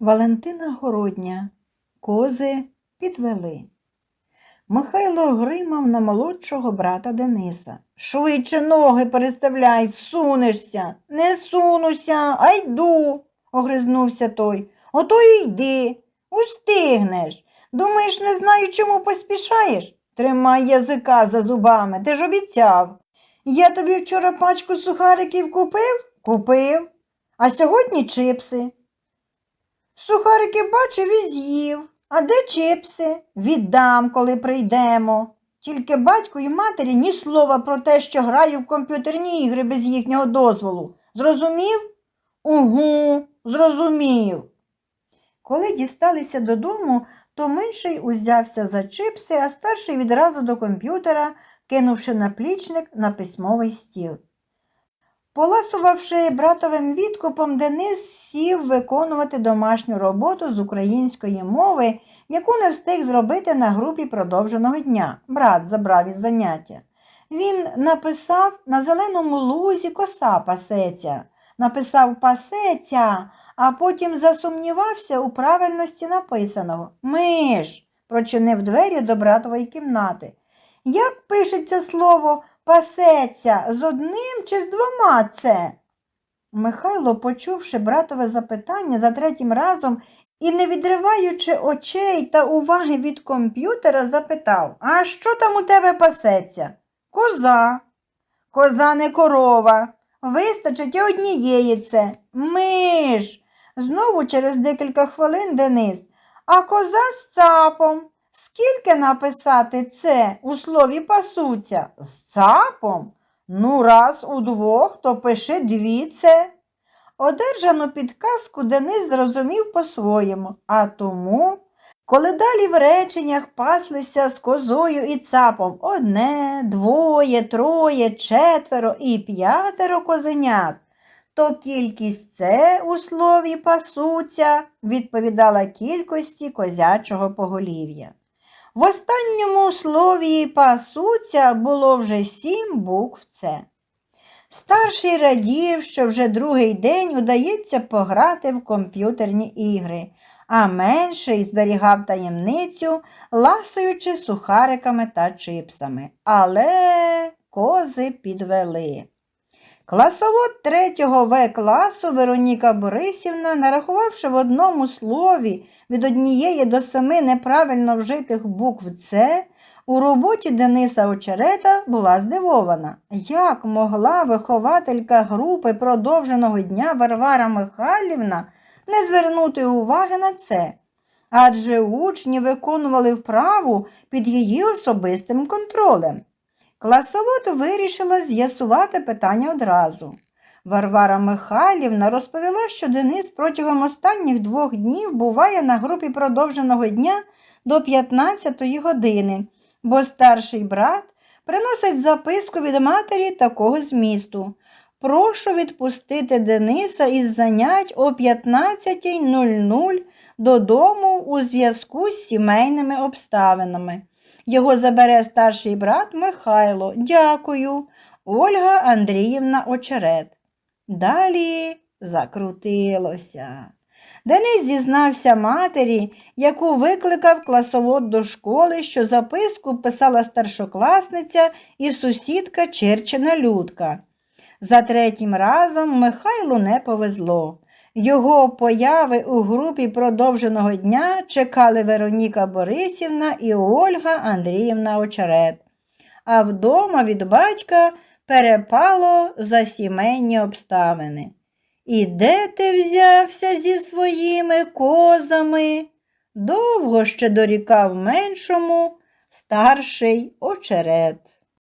Валентина Городня. Кози підвели. Михайло гримав на молодшого брата Дениса. Швидше ноги переставляй, сунешся. Не сунуся, а йду, огризнувся той. Ото й йди, устигнеш. Думаєш, не знаю, чому поспішаєш? Тримай язика за зубами, ти ж обіцяв. Я тобі вчора пачку сухариків купив? Купив. А сьогодні чипси. Сухарики бачив і з'їв. А де чипси? Віддам, коли прийдемо. Тільки батьку і матері ні слова про те, що граю в комп'ютерні ігри без їхнього дозволу. Зрозумів? Угу, зрозумів. Коли дісталися додому, то менший узявся за чипси, а старший відразу до комп'ютера, кинувши наплічник на письмовий стіл. Поласувавши братовим відкупом, Денис сів виконувати домашню роботу з української мови, яку не встиг зробити на групі продовженого дня. Брат забрав із заняття. Він написав на зеленому лузі коса пасеться, написав пасеться, а потім засумнівався у правильності написаного. Миш, прочинив двері до братової кімнати. Як пишеться слово пасеться з одним чи з двома це? Михайло, почувши братове запитання за третім разом і, не відриваючи очей та уваги від комп'ютера, запитав А що там у тебе пасеться? Коза. Коза не корова. Вистачить і однієї це. Миш. Знову через декілька хвилин Денис. А коза з цапом. Скільки написати це у слові пасуться? З цапом? Ну, раз удвох, то пиши дві це. Одержану підказку Денис зрозумів по-своєму, а тому, коли далі в реченнях паслися з козою і цапом одне, двоє, троє, четверо і п'ятеро козенят, то кількість це у слові пасуться відповідала кількості козячого поголів'я. В останньому слові пасуться було вже сім букв Це. Старший радів, що вже другий день удається пограти в комп'ютерні ігри, а менший зберігав таємницю, ласуючи сухариками та чипсами. Але кози підвели. Класовод третього В класу Вероніка Борисівна, нарахувавши в одному слові від однієї до семи неправильно вжитих букв С, у роботі Дениса Очерета була здивована, як могла вихователька групи продовженого дня Варвара Михайлівна не звернути уваги на це. Адже учні виконували вправу під її особистим контролем. Класовод вирішила з'ясувати питання одразу. Варвара Михайлівна розповіла, що Денис протягом останніх двох днів буває на групі продовженого дня до 15-ї години, бо старший брат приносить записку від матері такого змісту. Прошу відпустити Дениса із занять о 15.00 додому у зв'язку з сімейними обставинами. Його забере старший брат Михайло. Дякую. Ольга Андріївна Очерет. Далі закрутилося. Денис зізнався матері, яку викликав класовод до школи, що записку писала старшокласниця і сусідка Черчина Людка. За третім разом Михайлу не повезло. Його появи у групі продовженого дня чекали Вероніка Борисівна і Ольга Андріївна Очерет. А вдома від батька перепало за сімейні обставини. І де ти взявся зі своїми козами? Довго ще дорікав меншому старший очерет.